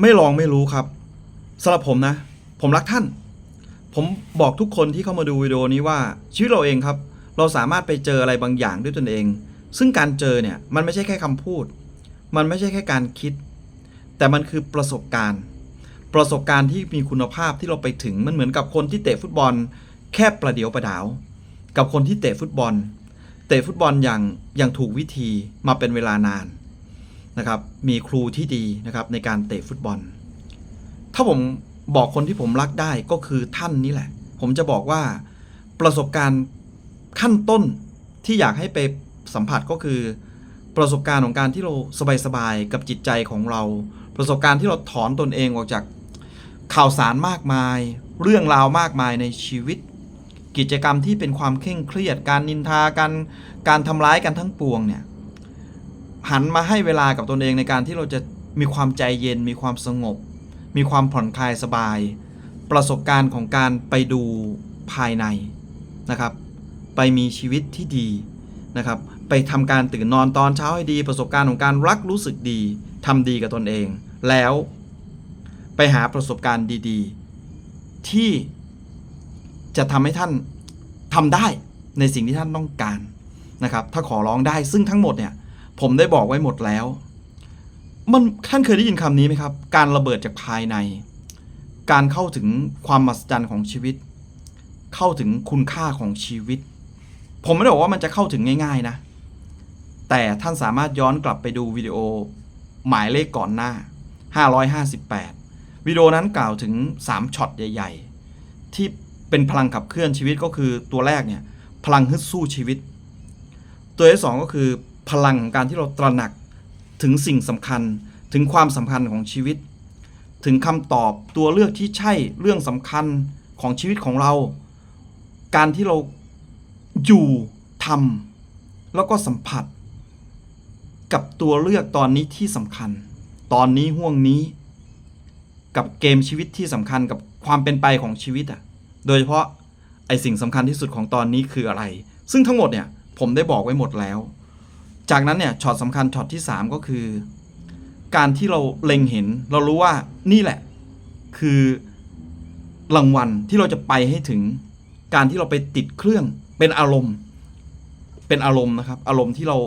ไม่ลองไม่รู้ครับสำหรับผมนะ ผมรักท่าน ผมบอกทุกคนที่เข้ามาดูวิดีโอนี้ว่าชีวิตเราเองครับ เราสามารถไปเจออะไรบางอย่างด้วยตนเอง ซึ่งการเจอเนี่ยมันไม่ใช่แค่คำพูด มันไม่ใช่แค่การคิด แต่มันคือประสบการณ์ ประสบการณ์ที่มีคุณภาพที่เราไปถึงมันเหมือนกับคนที่เตะฟุตบอล แค่ประเดียวประดาว กับคนที่เตะฟุตบอล เตะฟุตบอลอย่างอย่างถูกวิธีมาเป็นเวลานาน นะครับมีครูที่ดีนะครับในการเตะฟุตบอล ถ้าผมบอกคนที่ผมรักได้ก็คือท่านนี่แหละ ผมจะบอกว่าประสบการณ์ขั้นต้นที่อยากให้ไปสัมผัสก็คือ ประสบการณ์ของการที่เราสบายๆกับจิตใจของเรา ประสบการณ์ที่เราถอนตนเองออกจากข่าวสารมากมาย เรื่องราวมากมายในชีวิต กิจกรรมที่เป็นความเคร่งเครียด การนินทากันการทำร้ายกันทั้งปวงเนี่ย หันมาให้เวลากับตนเองในการที่เราจะมีความใจเย็น มีความสงบ มีความผ่อนคลายสบาย ประสบการณ์ของการไปดูภายในนะครับ ไปมีชีวิตที่ดีนะครับ ไปทำการตื่นนอนตอนเช้าให้ดี ประสบการณ์ของการรักรู้สึกดีทำดีกับตนเอง แล้วไปหาประสบการณ์ดี ๆ ที่จะทำให้ท่านทำได้ในสิ่งที่ท่านต้องการนะครับ ถ้าขอร้องได้ซึ่งทั้งหมดเนี่ย ผมได้บอกไว้หมดแล้ว มันท่านเคยได้ยินคำนี้ไหมครับ การระเบิดจากภายใน การเข้าถึงความมหัศจรรย์ของชีวิต เข้าถึงคุณค่าของชีวิต ผมไม่ได้บอกว่ามันจะเข้าถึงง่าย ๆนะ แต่ท่านสามารถย้อนกลับไปดูวิดีโอหมายเลขก่อนหน้า 558 วิดีโอนั้นกล่าวถึง 3ช็อตใหญ่ ๆ ที่เป็นพลังขับเคลื่อนชีวิตก็คือตัวแรกเนี่ย พลังฮึดสู้ชีวิต ตัวที่สองก็คือ พลังของการที่เราตระหนักถึงสิ่งสำคัญถึงความสำคัญของชีวิต ถึงคำตอบตัวเลือกที่ใช่เรื่องสำคัญของชีวิตของเรา การที่เราอยู่ทำแล้วก็สัมผัส กับตัวเลือกตอนนี้ที่สำคัญ ตอนนี้ห่วงนี้ กับเกมชีวิตที่สำคัญกับความเป็นไปของชีวิตอะโดยเฉพาะไอสิ่งสำคัญที่สุดของตอนนี้คืออะไร ซึ่งทั้งหมดเนี่ยผมได้บอกไว้หมดแล้ว จากนั้นเนี่ยช็อตสำคัญช็อตที่ 3 ก็คือ การที่เราเล็งเห็น เรารู้ว่านี่แหละ คือรางวัลที่เราจะไปให้ถึง การที่เราไปติดเครื่องเป็นอารมณ์ เป็นอารมณ์นะครับ อารมณ์ที่เรา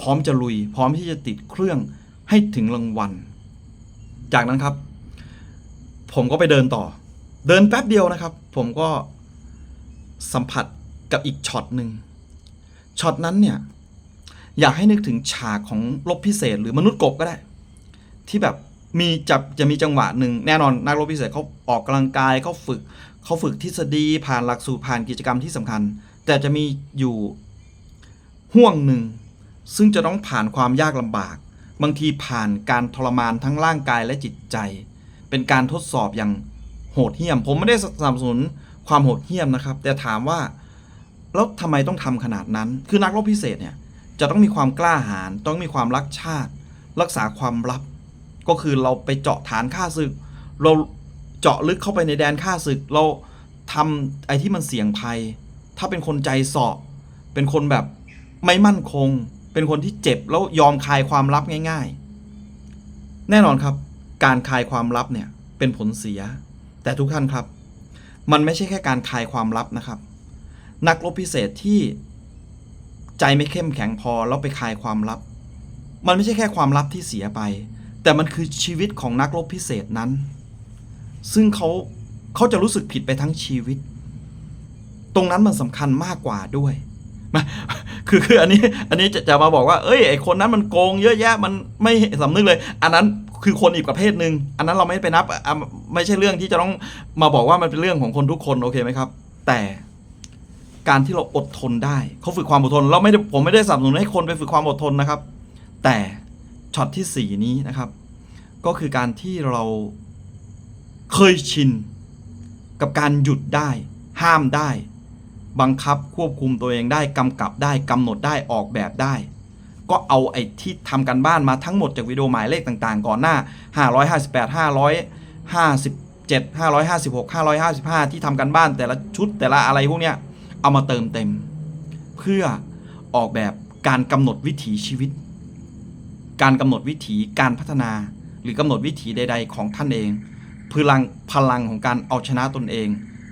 พร้อมจะลุย พร้อมที่จะติดเครื่องให้ถึงรางวัล จากนั้นครับ ผมก็ไปเดินต่อ เดินแป๊บเดียวนะครับ ผมก็สัมผัสกับอีกช็อตหนึ่งช็อตนั้นเนี่ย อยากให้นึกถึงฉากของรบพิเศษ หรือมนุษย์กบก็ได้ ที่แบบมีจะจะมีจังหวะหนึ่งแน่นอนนักรบพิเศษเขาออกกำลังกายเขาฝึกเขาฝึกทฤษฎีผ่านหลักสูตรผ่านกิจกรรมที่สำคัญ แต่จะมีอยู่ห่วงหนึ่ง ซึ่งจะต้องผ่านความยากลำบาก บางทีผ่านการทรมานทั้งร่างกายและจิตใจ เป็นการทดสอบอย่างโหดเหี้ยม ผมไม่ได้สนับสนุนความโหดเหี้ยมนะครับ แต่ถามว่าแล้วทำไมต้องทำขนาดนั้น คือนักรบพิเศษเนี่ย จะต้องมีความกล้าหาญต้องมีความรักชาติ รักษาความลับ ก็คือเราไปเจาะฐานฆ่าศึก เราเจาะลึกเข้าไปในแดนฆ่าศึก เราทำไอ้ที่มันเสี่ยงภัย ถ้าเป็นคนใจเสาะเป็นคนแบบไม่มั่นคง เป็นคนที่เจ็บแล้วยอมคลายความลับง่าย ๆ แน่นอนครับ การคลายความลับเนี่ยเป็นผลเสีย แต่ทุกท่านครับ มันไม่ใช่แค่การคลายความลับนะครับ นักรบพิเศษที่ ใจไม่เข้มแข็งพอแล้วไปคายความลับ มันไม่ใช่แค่ความลับที่เสียไป แต่มันคือชีวิตของนักรบพิเศษนั้น ซึ่งเขาเขาจะรู้สึกผิดไปทั้งชีวิต ตรงนั้นมันสำคัญมากกว่าด้วยมาคือคืออันนี้อันนี้จะจะมาบอกว่า เอ้ยไอคนนั้นมันโกงเยอะแยะมันไม่สำนึกเลย อันนั้นคือคนอีกประเภทหนึ่งอันนั้นเราไม่ไปนับไม่ใช่เรื่องที่จะต้องมาบอกว่ามันเป็นเรื่องของคนทุกคนโอเคไหมครับ แต่ การที่เราอดทนได้เขาฝึกความอดทน เราไม่ได้ผมไม่ได้สนับสนุนให้คนไปฝึกความอดทนนะครับ แต่ช็อตที่สี่นี้นะครับ ก็คือการที่เราเคยชินกับการหยุดได้ ห้ามได้ บังคับควบคุมตัวเองได้กำกับได้กำหนดได้ออกแบบได้ ก็เอาไอ้ที่ทำกันบ้านมาทั้งหมดจากวิดีโอหมายเลขต่างๆ ก่อนหน้า 558 557 556 555 ที่ทำกันบ้านแต่ละชุดแต่ละอะไรพวกเนี้ย เอามาเติมเต็ม เพื่อออกแบบการกำหนดวิถีชีวิต การกำหนดวิถีการพัฒนา หรือกำหนดวิถีใด ๆ ของท่านเองพลังพลังของการเอาชนะตนเอง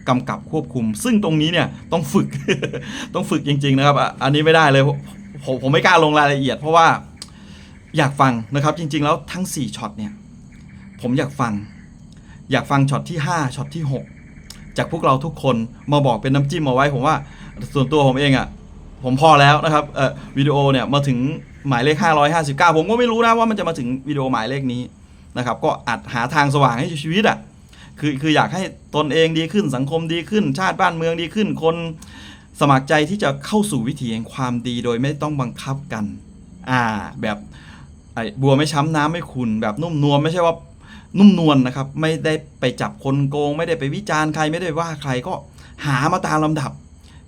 กำกับควบคุม ซึ่งตรงนี้เนี่ยต้องฝึกต้องฝึกจริง ๆ นะครับ อันนี้ไม่ได้เลยผมผมผมไม่กล้าลงรายละเอียด เพราะว่าอยากฟังนะครับ จริง ๆ แล้วทั้ง 4ช็อตเนี่ย ผมอยากฟัง อยากฟังช็อตที่ 5ช็อตที่ 6 จากพวกเราทุกคนมาบอกเป็นน้ำจิ้มเอาไว้ ผมว่าส่วนตัวผมเองอะ่ะผมพอแล้วนะครับเอ่อวิดีโอเนี่ยมาถึงหมายเลข 559 ผมก็ไม่รู้นะว่ามันจะมาถึงวิดีโอหมายเลขนี้นะครับ ก็อาจหาทางสว่างให้ชีวิตอะ่ะคือคืออยากให้ตนเองดีขึ้นสังคมดีขึ้น ชาติบ้านเมืองดีขึ้น คนสมัครใจที่จะเข้าสู่วิถีแห่งความดีโดยไม่ต้องบังคับกัน อ่าแบบไอ้บัวไม่ช้ำน้ำไม่ขุนแบบนุ่มนวลไม่ใช่ว่า นุ่มนวลนะครับ ไม่ได้ไปจับคนโกง ไม่ได้ไปวิจารณ์ใครไม่ได้ว่าใครก็หามาตามลำดับ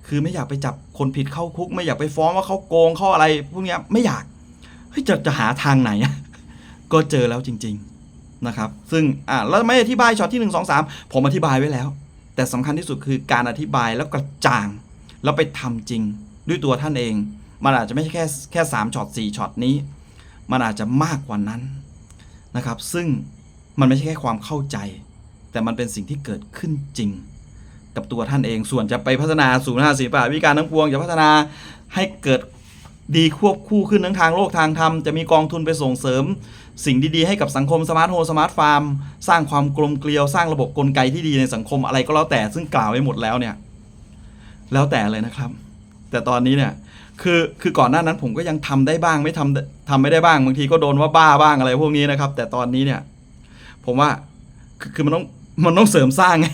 คือไม่อยากไปจับคนผิดเข้าคุก ไม่อยากไปฟ้องว่าเขาโกงเขาอะไรพวกนี้ไม่อยากเฮ้ยจะจะหาทางไหน ก็เจอแล้วจริง ๆนะครับ ซึ่งอ่าแล้วไม่อธิบายช็อตที่หนึ่งสองสามผมอธิบายไว้แล้ว แต่สำคัญที่สุดคือการอธิบายแล้วกระจ่าง แล้วไปทำจริง ด้วยตัวท่านเอง มันอาจจะไม่ใช่แค่แค่สามช็อตสี่ช็อตนี้ มันอาจจะมากกว่านั้นนะครับ ซึ่ง มันไม่ใช่แค่ความเข้าใจ แต่มันเป็นสิ่งที่เกิดขึ้นจริง กับตัวท่านเองส่วนจะไปพัฒนาศูนย์หาศิลปะวิการทั้งปวง จะพัฒนาให้เกิดดีควบคู่ขึ้นทั้งทางโลกทางธรรม จะมีกองทุนไปส่งเสริม สิ่งดีๆให้กับสังคมสมาร์ทโฮมสมาร์ทฟาร์ม สร้างความกลมเกลียวสร้างระบบกลไกที่ดีในสังคมอะไรก็แล้วแต่ซึ่งกล่าวไว้หมดแล้วเนี่ยแล้วแต่เลยนะครับ แต่ตอนนี้เนี่ยคือคือก่อนหน้านั้นผมก็ยังทำได้บ้างไม่ทำทำไม่ได้บ้างบางทีก็โดนว่าบ้าบ้างอะไรพวกนี้นะครับ แต่ตอนนี้เนี่ย ผมว่าคือคือมันต้องมันต้องเสริมสร้างไง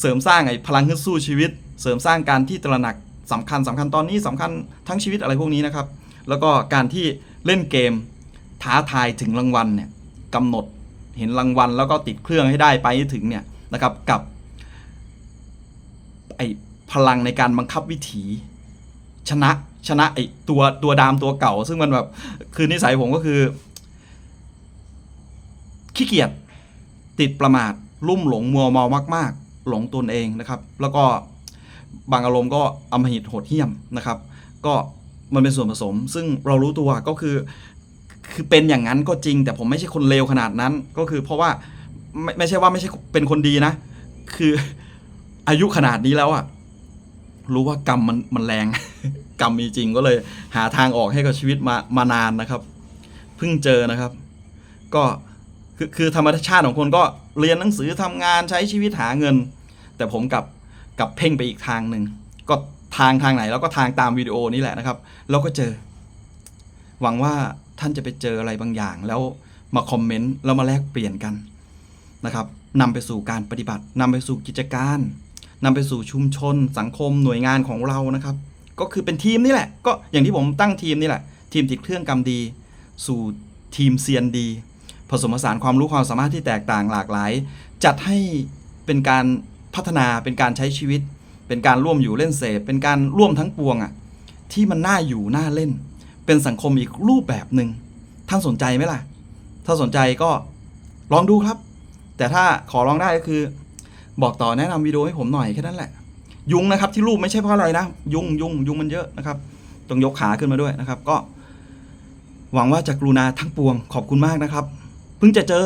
เสริมสร้างไอ้พลังฮึดสู้ชีวิต เสริมสร้างการที่ตระหนักสำคัญสำคัญตอนนี้สำคัญทั้งชีวิตอะไรพวกนี้นะครับ แล้วก็การที่เล่นเกมท้าทายถึงรางวัลเนี่ยกำหนดเห็นรางวัลแล้วก็ติดเครื่องให้ได้ไปถึงเนี่ยนะครับกับไอพลังในการบังคับวิถีชนะชนะไอตัวตัวดามตัวเก่า ซึ่งมันแบบคือนิสัยผมก็คือขี้เกียจ ติดประมาทลุ่มหลงมัวเมามาก ๆ หลงตนเองนะครับ แล้วก็บางอารมณ์ก็อมหิตโหดเหี้ยมนะครับ ก็มันเป็นส่วนผสม ซึ่งเรารู้ตัวก็คือคือเป็นอย่างนั้นก็จริง แต่ผมไม่ใช่คนเลวขนาดนั้น ก็คือเพราะว่าไม่ไม่ใช่ว่าไม่ใช่เป็นคนดีนะ คืออายุขนาดนี้แล้วอะรู้ว่ากรรมมันมันแรง กรรมมีจริงก็เลยหาทางออกให้กับชีวิตมามานานนะครับ เพิ่งเจอนะครับ ก็ คือคือธรรมชาติของคนก็เรียนหนังสือทำงานใช้ชีวิตหาเงิน แต่ผมกับกับเพ่งไปอีกทางหนึ่งก็ทางทางไหนแล้วก็ทางตามวิดีโอนี้แหละนะครับแล้วก็เจอ หวังว่าท่านจะไปเจออะไรบางอย่าง แล้วมาคอมเมนต์แล้วมาแลกเปลี่ยนกันนะครับนำไปสู่การปฏิบัตินำไปสู่กิจการนำไปสู่ชุมชน สังคมหน่วยงานของเรานะครับ ก็คือเป็นทีมนี่แหละ ก็อย่างที่ผมตั้งทีมนี่แหละ ทีมติดเครื่องกรรมดี สู่ทีมเซียนดี ผสมผสานความรู้ความสามารถที่แตกต่างหลากหลาย จัดให้เป็นการพัฒนาเป็นการใช้ชีวิต เป็นการร่วมอยู่เล่นเสพเป็นการร่วมทั้งปวงอะ่ะที่มันน่าอยู่น่าเล่น เป็นสังคมอีกรูปแบบหนึ่งท่านสนใจไหมล่ะ ถ้าสนใจก็ลองดูครับ แต่ถ้าขอลองได้ก็คือ บอกต่อแนะนำวิดีโอให้ผมหน่อยแค่นั้นแหละ ยุงนะครับที่รูปไม่ใช่เพราะอะไรนะ ยุงยุงยุงมันเยอะนะครับต้องยกขาขึ้นมาด้วยนะครับ ก็ หวังว่าจะกรุณาทั้งปวงขอบคุณมากนะครับ พิ่งจะเจอ